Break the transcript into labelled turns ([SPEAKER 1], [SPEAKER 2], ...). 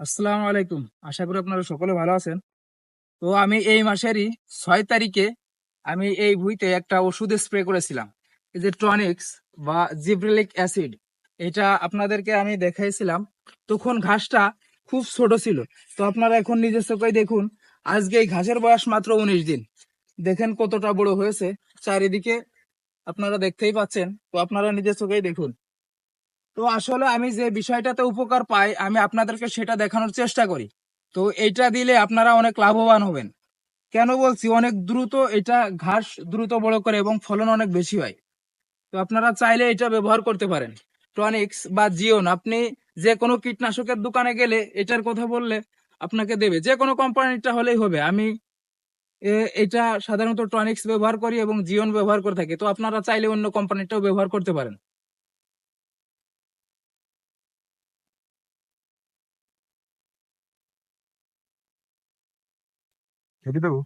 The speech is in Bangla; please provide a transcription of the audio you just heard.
[SPEAKER 1] আসসালামু আলাইকুম। আশা করি আপনারা সকলে ভালো আছেন। তো আমি এই মাসেরই ছয় তারিখে আমি এই ভুঁইতে একটা ওষুধ স্প্রে করেছিলাম। এই যে টনিক্স বা জিব্রেলিক অ্যাসিড, এটা আপনাদেরকে আমি দেখাইছিলাম। তখন ঘাসটা খুব ছোট ছিল। তো আপনারা এখন নিজের চোখে দেখুন, আজকে এই ঘাসের বয়স মাত্র উনিশ দিন। দেখেন কতটা বড় হয়েছে। চারিদিকে আপনারা দেখতেই পাচ্ছেন। তো আপনারা নিজের চোখেই দেখুন। তো আসলে আমি যে বিষয়টাতে উপকার পাই, আমি আপনাদেরকে সেটা দেখানোর চেষ্টা করি। তো এইটা দিলে আপনারা অনেক লাভবান হবেন। কেন বলছি? অনেক দ্রুত এটা ঘাস দ্রুত বড় করে এবং ফলন অনেক বেশি হয়। তো আপনারা চাইলে এটা ব্যবহার করতে পারেন। টনিক্স বা জিওন আপনি যে কোনো কীটনাশকের দোকানে গেলে এটার কথা বললে আপনাকে দেবে। যে কোনো কোম্পানিটা হলেই হবে। আমি এটা সাধারণত টনিক্স ব্যবহার করি এবং জিওন ব্যবহার করে থাকি। তো আপনারা চাইলে অন্য কোম্পানিটাও ব্যবহার করতে পারেন।
[SPEAKER 2] রেখে দেবো